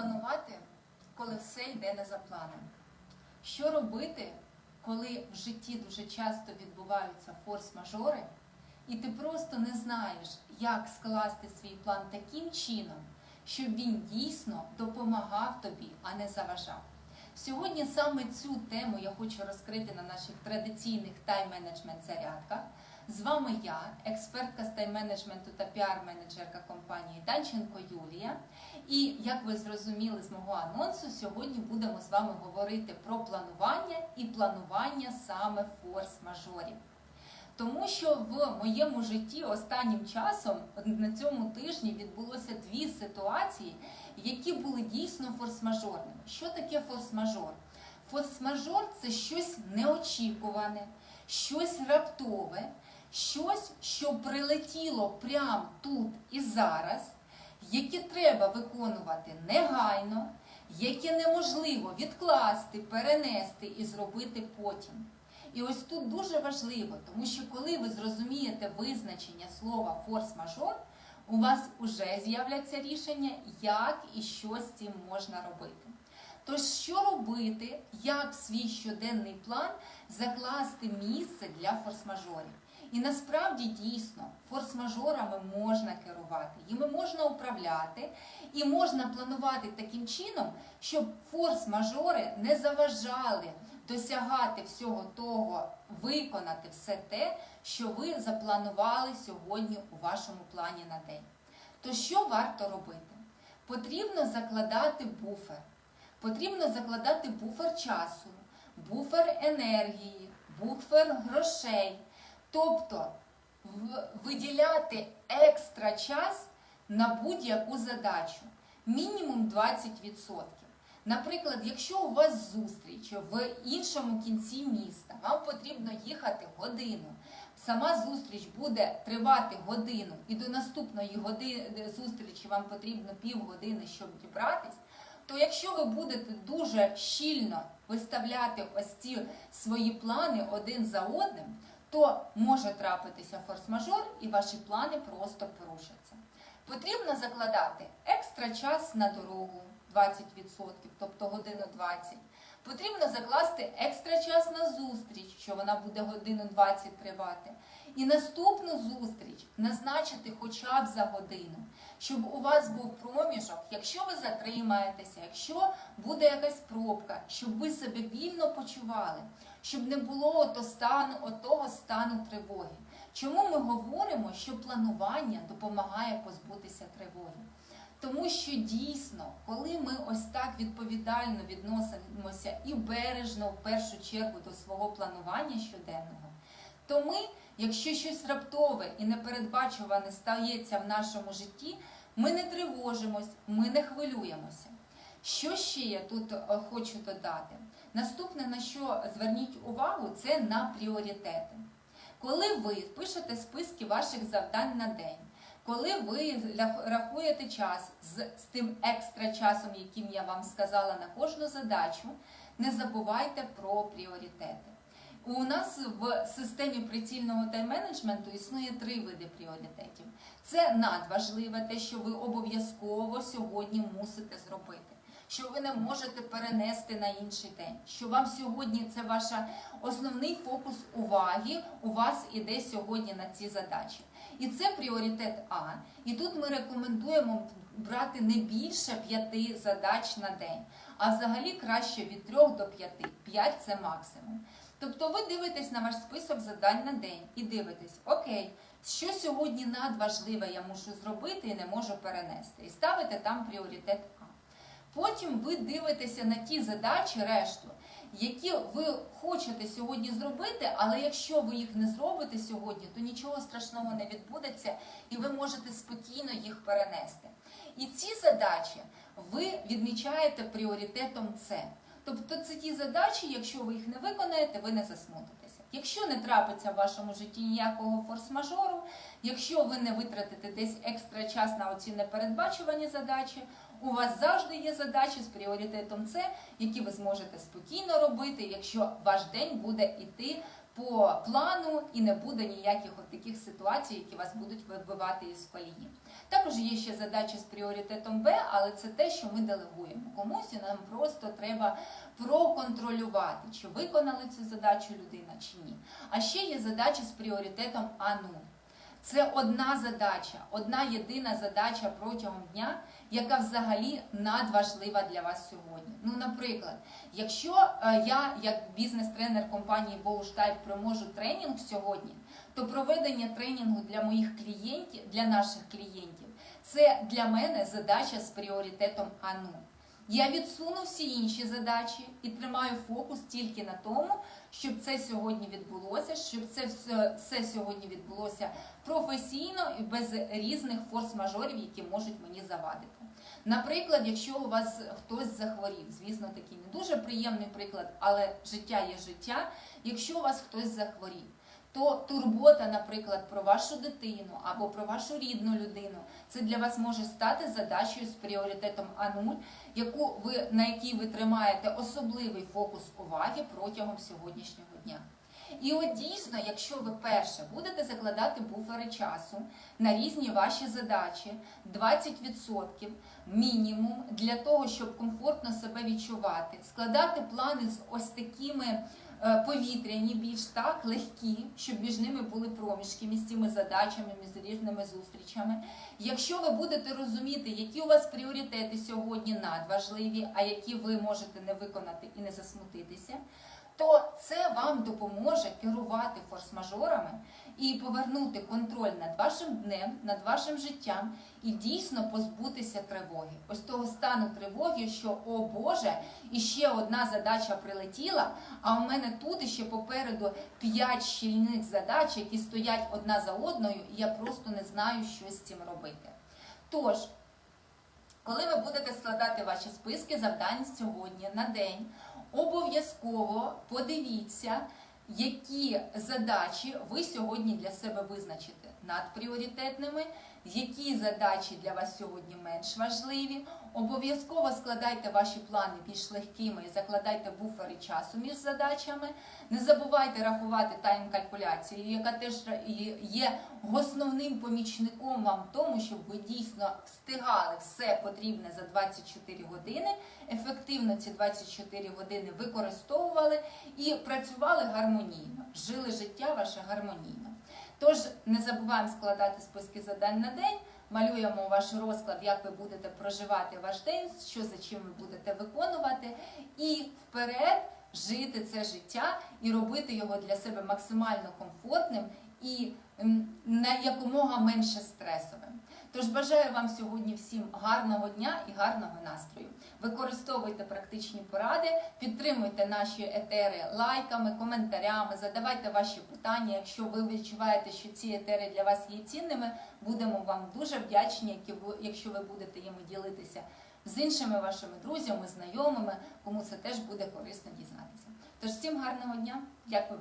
планувати, коли все йде не за планом? Що робити, коли в житті дуже часто відбуваються форс-мажори, і ти просто не знаєш, як скласти свій план таким чином, щоб він дійсно допомагав тобі, а не заважав? Сьогодні саме цю тему я хочу розкрити на наших традиційних тайм-менеджмент зарядках. З вами я, експертка з тайм-менеджменту та піар-менеджерка компанії Данченко Юлія. І як ви зрозуміли з мого анонсу, сьогодні будемо з вами говорити про планування і планування саме форс-мажорів. Тому що в моєму житті останнім часом на цьому тижні відбулося дві ситуації, які були дійсно форс-мажорними. Що таке форс-мажор? Форс-мажор це щось неочікуване, щось раптове, щось, що прилетіло прямо тут і зараз, яке треба виконувати негайно, яке неможливо відкласти, перенести і зробити потім. І ось тут дуже важливо, тому що коли ви зрозумієте визначення слова форс-мажор, у вас вже з'являться рішення, як і що з цим можна робити. Тож, що робити, як в свій щоденний план закласти місце для форс-мажорів? І насправді дійсно форс-мажорами можна керувати, їми можна управляти і можна планувати таким чином, щоб форс-мажори не заважали досягати всього того, виконати все те, що ви запланували сьогодні у вашому плані на день. То що варто робити? Потрібно закладати буфер. Потрібно закладати буфер часу, буфер енергії, буфер грошей. Тобто виділяти екстра час на будь-яку задачу, мінімум 20%. Наприклад, якщо у вас зустріч в іншому кінці міста, вам потрібно їхати годину. Сама зустріч буде тривати годину, і до наступної години зустрічі вам потрібно півгодини, щоб дібратись. То якщо ви будете дуже щільно виставляти ось ці свої плани один за одним, то може трапитися форс-мажор і ваші плани просто порушаться. Потрібно закладати екстра час на дорогу 20%, тобто годину 20. Потрібно закласти екстра час на зустріч, що вона буде годину 20 тривати. І наступну зустріч назначити хоча б за годину, щоб у вас був проміжок, якщо ви затримаєтеся, якщо буде якась пробка, щоб ви себе вільно почували, щоб не було ото стану, отого стану тривоги. Чому ми говоримо, що планування допомагає позбутися тривоги? Тому що дійсно, коли ми ось так відповідально відносимося і бережно в першу чергу до свого планування щоденного, то ми, якщо щось раптове і непередбачуване стається в нашому житті, ми не тривожимось, ми не хвилюємося. Що ще я тут е, хочу додати? Наступне, на що зверніть увагу, це на пріоритети. Коли ви пишете списки ваших завдань на день, коли ви рахуєте час з, з тим екстра часом, яким я вам сказала на кожну задачу, не забувайте про пріоритети. У нас в системі прицільного тайм-менеджменту існує три види пріоритетів. Це надважливе, те, що ви обов'язково сьогодні мусите зробити. Що ви не можете перенести на інший день, що вам сьогодні це ваш основний фокус уваги у вас іде сьогодні на ці задачі. І це пріоритет А. І тут ми рекомендуємо брати не більше п'яти задач на день, а взагалі краще від трьох до п'яти. П'ять це максимум. Тобто ви дивитесь на ваш список завдань на день і дивитесь, окей, що сьогодні надважливе я мушу зробити і не можу перенести. І ставите там пріоритет. Потім ви дивитеся на ті задачі, решту, які ви хочете сьогодні зробити, але якщо ви їх не зробите сьогодні, то нічого страшного не відбудеться, і ви можете спокійно їх перенести. І ці задачі ви відмічаєте пріоритетом С. Тобто це ті задачі, якщо ви їх не виконаєте, ви не засмутитеся. Якщо не трапиться в вашому житті ніякого форс-мажору, якщо ви не витратите десь екстра час на оці непередбачувані задачі, у вас завжди є задачі з пріоритетом С, які ви зможете спокійно робити, якщо ваш день буде йти по плану і не буде ніяких от таких ситуацій, які вас будуть вибивати із колії. Також є ще задача з пріоритетом Б, але це те, що ми делегуємо комусь, і нам просто треба проконтролювати, чи виконали цю задачу людина чи ні. А ще є задача з пріоритетом А0. Це одна задача, одна єдина задача протягом дня, яка взагалі надважлива для вас сьогодні. Ну, наприклад, якщо е, я, як бізнес-тренер компанії Boustyle, проможу тренінг сьогодні, то проведення тренінгу для моїх клієнтів, для наших клієнтів, це для мене задача з пріоритетом А0. Я відсуну всі інші задачі і тримаю фокус тільки на тому, щоб це сьогодні відбулося, щоб це все, все сьогодні відбулося професійно і без різних форс-мажорів, які можуть мені завадити. Наприклад, якщо у вас хтось захворів, звісно, такий не дуже приємний приклад, але життя є життя. Якщо у вас хтось захворів, то турбота, наприклад, про вашу дитину або про вашу рідну людину, це для вас може стати задачею з пріоритетом А0, яку ви на якій ви тримаєте особливий фокус уваги протягом сьогоднішнього дня. І от дійсно, якщо ви перше будете закладати буфери часу на різні ваші задачі, 20% мінімум для того, щоб комфортно себе відчувати, складати плани з ось такими повітряні, більш так легкі, щоб між ними були проміжки між цими задачами, між різними зустрічами. Якщо ви будете розуміти, які у вас пріоритети сьогодні надважливі, а які ви можете не виконати і не засмутитися, то це вам допоможе керувати форс-мажорами і повернути контроль над вашим днем, над вашим життям і дійсно позбутися тривоги. Ось того стану тривоги, що о Боже, і ще одна задача прилетіла. А у мене тут іще попереду п'ять щільних задач, які стоять одна за одною, і я просто не знаю, що з цим робити. Тож. Коли ви будете складати ваші списки завдань сьогодні на день, обов'язково подивіться, які задачі ви сьогодні для себе визначите над пріоритетними, які задачі для вас сьогодні менш важливі. Обов'язково складайте ваші плани більш легкими і закладайте буфери часу між задачами. Не забувайте рахувати тайм-калькуляцію, яка теж є основним помічником вам в тому, щоб ви дійсно встигали все потрібне за 24 години, ефективно ці 24 години використовували і працювали гармонійно, жили життя ваше гармонійно. Тож не забуваємо складати списки за день на день. Малюємо ваш розклад, як ви будете проживати ваш день, що за чим ви будете виконувати, і вперед жити це життя і робити його для себе максимально комфортним і на якомога менше стресовим. Тож бажаю вам сьогодні всім гарного дня і гарного настрою. Використовуйте практичні поради, підтримуйте наші етери лайками, коментарями, задавайте ваші питання. Якщо ви відчуваєте, що ці етери для вас є цінними, будемо вам дуже вдячні, якщо ви будете їми ділитися з іншими вашими друзями, знайомими, кому це теж буде корисно дізнатися. Тож всім гарного дня, дякую.